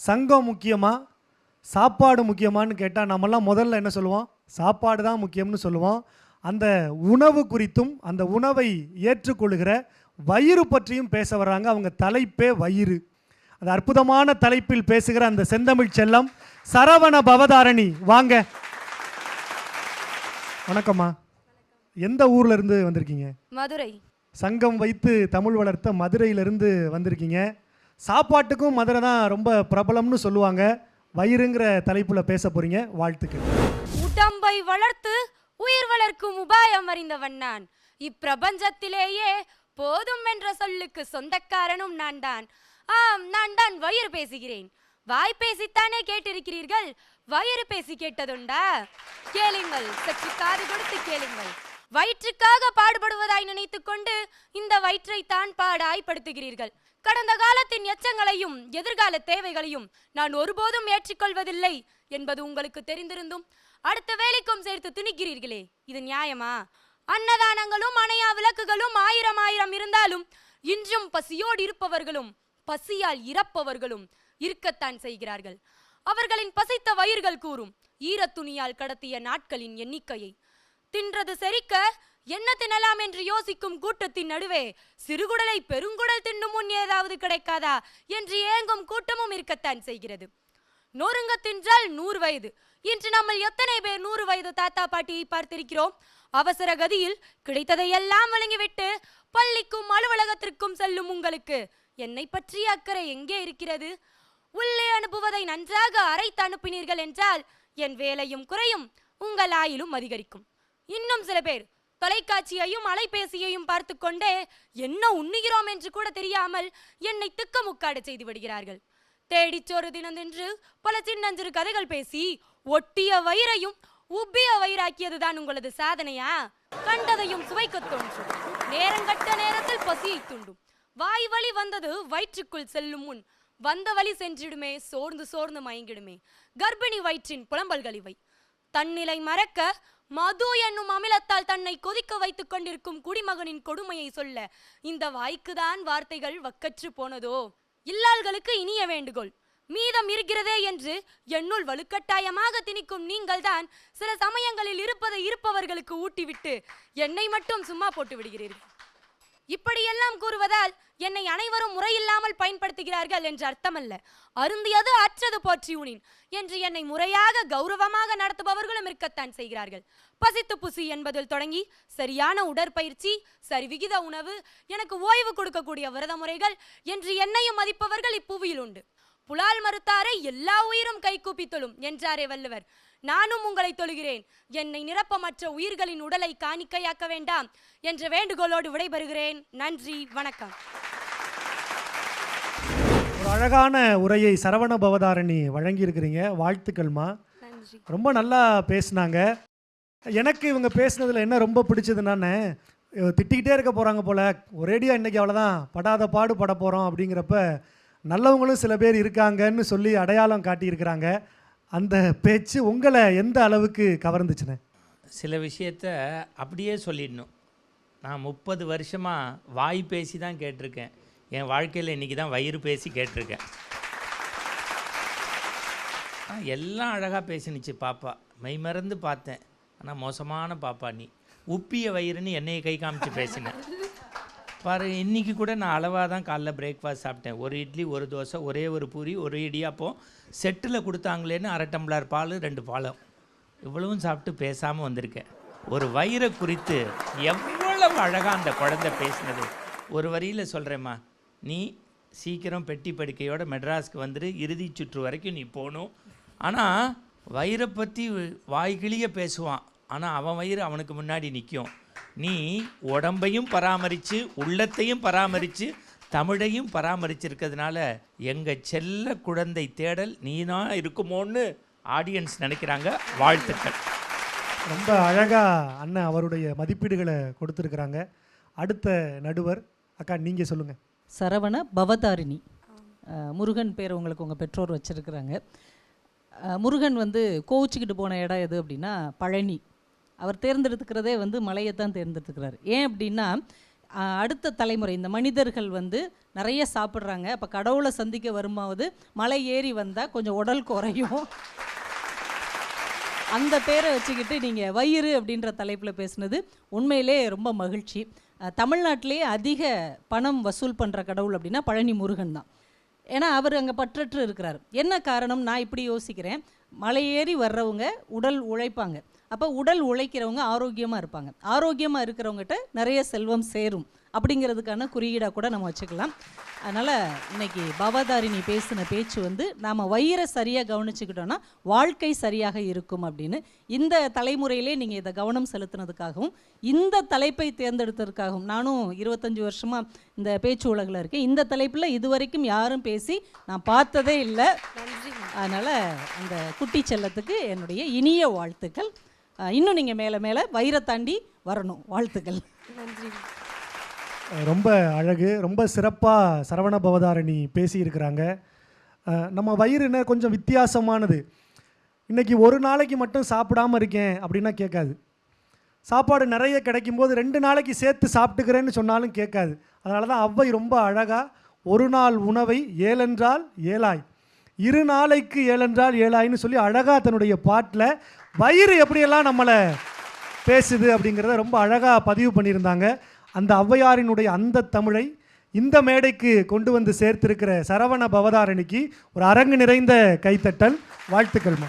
சங்கம் முக்கியமா? சாப்பாடு முக்கியமான்னு கேட்டால் நம்மலாம் முதல்ல என்ன சொல்லுவோம்? சாப்பாடு தான் முக்கியம்னு சொல்லுவோம். அந்த உணவு குறித்தும் அந்த உணவை ஏற்றுக்கொள்கிற வயிறு பற்றியும் பேச வர்றாங்க. அவங்க தலைப்பே வயிறு. அந்த அற்புதமான தலைப்பில் பேசுகிற அந்த செந்தமிழ் செல்லம் சரவண பவதாரணி. வாங்க. வணக்கம்மா. எந்த ஊர்ல இருந்து வந்திருக்கீங்க? மதுரை. சங்கம் வைத்து தமிழ் வளர்த்த மதுரையிலிருந்து வந்திருக்கீங்க. சாப்பாட்டுக்கும் மதுரை தான் ரொம்ப பிரபலம்னு சொல்லுவாங்க. வயிறுங்கிற தலைப்புல பேச போறீங்க. வாழ்த்துக்கள். உடம்பை வளர்த்து உயிர் வளர்க்கும் உபாயம் அறிந்தவன் நான். இப்பிரபஞ்சத்திலேயே போதும் என்ற சொல்லுக்கு சொந்தக்காரனும் நான் தான். ஆம் நான் தான் வயிறு பேசுகிறேன். வாய் பேசித்தானே கேட்டிருக்கிறீர்கள்? வயிறு பேசி கேட்டதுண்டா? கேளுங்கள் சற்று காது கொடுத்து கேளுங்கள். வயிற்றுக்காக பாடுபடுவதாய் நினைத்துக்கொண்டு இந்த வயிற்றை தான் பாடாய் படுத்துகிறீர்கள் கடந்த காலத்தின் எச்சங்களையும் எதிர்கால தேவைகளையும் நான் ஒருபோதும் ஏற்றுக்கொள்வதில்லை என்பது உங்களுக்கு தெரிந்திருந்தும் அடுத்த வேலைக்கும் சேர்த்து திணிக்கிறீர்களே இது நியாயமா? அன்னதானங்களும் அணையா விளக்குகளும் ஆயிரம் ஆயிரம் இருந்தாலும் இன்றும் பசியோடு இருப்பவர்களும் பசியால் இறப்பவர்களும் இருக்கத்தான் செய்கிறார்கள். அவர்களின் பசித்த வயிர்கள் கூறும் ஈரத்துணியால் கடத்திய நாட்களின் எண்ணிக்கையை. தின்றது செரிக்க என்ன தின்னலாம் என்று யோசிக்கும் கூட்டத்தின் நடுவே சிறுகுடலை பெருங்குடல் தின்னும் முன் ஏதாவது கிடைக்காதா என்று ஏங்கும் கூட்டமும் இருக்கத்தான் செய்கிறது. நொறுங்க தின்றால் நூறு வயது. இன்று நம்ம எத்தனை பேர் நூறு வயது தாத்தா பாட்டியை பார்த்திருக்கிறோம்? அவசர கதியில் கிடைத்ததையெல்லாம் வழங்கிவிட்டு பள்ளிக்கும் அலுவலகத்திற்கும் செல்லும் உங்களுக்கு என்னை பற்றிய அக்கறை எங்கே இருக்கிறது? உள்ளே அனுப்புவதை நன்றாக அரைத்து அனுப்பினீர்கள் என்றால் என் வேலையும் குறையும் உங்கள் ஆயிலும் அதிகரிக்கும். இன்னும் சில பேர் தொலைக்காட்சியையும் அலைபேசியையும் பார்த்து கொண்டே என்ன உண்ணுகிறோம் என்று கூட தெரியாமல் என்னை திக்கமுக்காடு செய்து விடுகிறார்கள். தேடிச்சோறு தினந்தென்று பல சின்னஞ்சிறு கதைகள் பேசி ஒட்டிய வயிறையும் உப்பிய வயிறாக்கியதுதான் உங்களது சாதனையா? கண்டதையும் சுவைக்க தோன்றும். நேரங்கட்ட நேரத்தில் பசியை தூண்டும். வாய் வழி வந்தது வயிற்றுக்குள் செல்லும் முன். வந்த வழி சென்றிடுமே சோர்ந்து சோர்ந்து மயங்கிடுமே. கர்ப்பிணி வயிற்றின் புலம்பல்கள் இவை. தன்னிலை மறக்க மது என்னும் அமிலத்தால் தன்னை கொதிக்க வைத்துக் கொண்டிருக்கும் குடிமகனின் கொடுமையை சொல்ல இந்த வாய்க்குதான் வார்த்தைகள் வக்கற்று போனதோ? இல்லாள்களுக்கு இனிய வேண்டுகோள். மீதம் இருக்கிறதே என்று என்னுள் வலுக்கட்டாயமாக திணிக்கும் நீங்கள்தான் சில சமயங்களில் இருப்பதை இருப்பவர்களுக்கு ஊட்டிவிட்டு என்னை மட்டும் சும்மா போட்டு விடுகிறீர்கள். இப்படியெல்லாம் கூறுவதால் என்னை அனைவரும் முறையில்லாமல் பயன்படுத்துகிறார்கள் என்று அர்த்தமல்ல. அருந்தியது அற்றது போற்றியுனின் என்று என்னை முறையாக கௌரவமாக நடத்துபவர்களும் இருக்கத்தான் செய்கிறார்கள். பசித்து புசி என்பதில் தொடங்கி சரியான உடற்பயிற்சி சரிவிகித உணவு எனக்கு ஓய்வு கொடுக்கக்கூடிய விரத முறைகள் என்று என்னையும் மதிப்பவர்கள் இப்புவியில் உண்டு. புலால் மறுத்தாரை எல்லா உயிரும் கைகூப்பி தொழும் என்றாரே வள்ளுவர். நானும் உங்களை தொழுகிறேன். என்னை நிரப்பமற்ற உயிர்களின் உடலை காணிக்கையாக்க வேண்டாம் என்ற வேண்டுகோளோடு விடைபெறுகிறேன். நன்றி வணக்கம். அழகான உரையை சரவண பவதாரணி வழங்கியிருக்கிறீங்க. வாழ்த்துக்கள்மா ரொம்ப நல்லா பேசுனாங்க. எனக்கு இவங்க பேசுனதில் என்ன ரொம்ப பிடிச்சதுன்னானே திட்டிக்கிட்டே இருக்க போகிறாங்க போல். ஒரேடியாக இன்றைக்கி அவ்வளோதான் படாத பாடு பட போகிறோம் அப்படிங்கிறப்ப நல்லவங்களும் சில பேர் இருக்காங்கன்னு சொல்லி அடையாளம் காட்டியிருக்கிறாங்க. அந்த பேச்சு உங்களை எந்த அளவுக்கு கவர்ந்துச்சுண்ணே சில விஷயத்த அப்படியே சொல்லிடணும். நான் முப்பது வருஷமாக வாய் பேசி தான் கேட்டிருக்கேன். என் வாழ்க்கையில் இன்றைக்கி தான் வயிறு பேசி கேட்டிருக்கேன். எல்லாம் அழகாக பேசினுச்சு பாப்பா. மெய்மறந்து பார்த்தேன். ஆனால் மோசமான பாப்பா நீ. உப்பிய வயிறுன்னு என்னையை கை காமிச்சு பேசினேன் பாரு இன்றைக்கி கூட நான் அளவாக தான் காலைல பிரேக்ஃபாஸ்ட் சாப்பிட்டேன். ஒரு இட்லி ஒரு தோசை ஒரே ஒரு பூரி ஒரு இடியாப்பம் செட்டில் கொடுத்தாங்களேன்னு அரை டம்ளர் பால் ரெண்டு பாலம். இவ்வளவும் சாப்பிட்டு பேசாமல் வந்திருக்கேன். ஒரு வயிறை குறித்து எவ்வளவு அழகாக அந்த குழந்தை பேசினது. ஒரு வரியில் சொல்கிறேம்மா நீ சீக்கிரம் பெட்டி படுக்கையோட மெட்ராஸ்க்கு வந்துடு இறுதி சுற்று வரைக்கும் நீ போகணும் ஆனால் வயிறை பற்றி வாய்கிளிய பேசுவான். ஆனால் அவன் வயிறு அவனுக்கு முன்னாடி நிற்கும் நீ உடம்பையும் பராமரித்து உள்ளத்தையும் பராமரித்து தமிழையும் பராமரிச்சிருக்கிறதுனால எங்கள் செல்ல குழந்தை தேடல் நீனா இருக்குமோன்னு ஆடியன்ஸ் நினைக்கிறாங்க வாழ்த்துக்கள். ரொம்ப அழகாக அண்ணன் அவருடைய மதிப்பீடுகளை கொடுத்துருக்குறாங்க. அடுத்த நடுவர் அக்கா நீங்கள் சொல்லுங்கள் சரவண பவதாரிணி. முருகன் பேர் உங்களுக்கு உங்கள் பெற்றோர் வச்சுருக்குறாங்க. முருகன் வந்து கோவிச்சுக்கிட்டு போன இடம் எது அப்படின்னா பழனி. அவர் தேர்ந்தெடுத்துக்கிறதே வந்து மலையை தான் தேர்ந்தெடுத்துக்கிறார். ஏன் அப்படின்னா அடுத்த தலைமுறை இந்த மனிதர்கள் வந்து நிறைய சாப்பிட்றாங்க. அப்போ கடவுளை சந்திக்க வரும்போது மலை ஏறி வந்தால் கொஞ்சம் உடல் குறையும். அந்த பேரை வச்சுக்கிட்டு நீங்கள் வயிறு அப்படின்ற தலைப்பில் பேசுனது உண்மையிலே ரொம்ப மகிழ்ச்சி. தமிழ்நாட்டிலேயே அதிக பணம் வசூல் பண்ணுற கடவுள் அப்படின்னா பழனி முருகன் தான். ஏன்னா அவர் அங்கே பற்றற்று இருக்கிறார். என்ன காரணம்? நான் இப்படி யோசிக்கிறேன். மலை ஏறி வர்றவங்க உடல் உழைப்பாங்க. அப்போ உடல் உழைக்கிறவங்க ஆரோக்கியமாக இருப்பாங்க. ஆரோக்கியமாக இருக்கிறவங்ககிட்ட நிறைய செல்வம் சேரும். அப்படிங்கிறதுக்கான குறியீடாக கூட நம்ம வச்சுக்கலாம். அதனால் இன்னைக்கு பவதாரிணி பேசின பேச்சு வந்து நாம் வயிறை சரியாக கவனிச்சுக்கிட்டோன்னா வாழ்க்கை சரியாக இருக்கும் அப்படின்னு. இந்த தலைமுறையிலே நீங்கள் இதை கவனம் செலுத்தினதுக்காகவும் இந்த தலைப்பை தேர்ந்தெடுத்ததுக்காகவும் நானும் இருபத்தஞ்சி வருஷமாக இந்த பேச்சு உலகில் இருக்கேன். இந்த தலைப்பில் இதுவரைக்கும் யாரும் பேசி நான் பார்த்ததே இல்லை. அதனால் அந்த குட்டி செல்லத்துக்கு என்னுடைய இனிய வாழ்த்துக்கள். இன்னும் நீங்கள் மேலே மேலே வயிறை தாண்டி வரணும். வாழ்த்துக்கள். ரொம்ப அழகு ரொம்ப சிறப்பாக சரவண பவதாரணி பேசியிருக்கிறாங்க. நம்ம வயிறு என்ன கொஞ்சம் வித்தியாசமானது. இன்றைக்கி ஒரு நாளைக்கு மட்டும் சாப்பிடாம இருக்கேன் அப்படின்னா கேட்காது. சாப்பாடு நிறைய கிடைக்கும்போது ரெண்டு நாளைக்கு சேர்த்து சாப்பிட்டுக்கிறேன்னு சொன்னாலும் கேட்காது. அதனால தான் அவ்வை ரொம்ப அழகாக ஒரு நாள் உணவை ஏழென்றால் ஏழாய். இரு நாளைக்கு ஏழென்றால் ஏழாய்னு சொல்லி அழகாக தன்னுடைய பாட்டில் வயிறு எப்படியெல்லாம் நம்மளை பேசுது அப்படிங்கிறத ரொம்ப அழகாக பதிவு பண்ணியிருந்தாங்க. அந்த ஔவையாரினுடைய அந்த தமிழை இந்த மேடைக்கு கொண்டு வந்து சேர்த்திருக்கிற சரவண பவதாரணிக்கு ஒரு அரங்கு நிறைந்த கைத்தட்டல். வாழ்த்துக்கள்மா.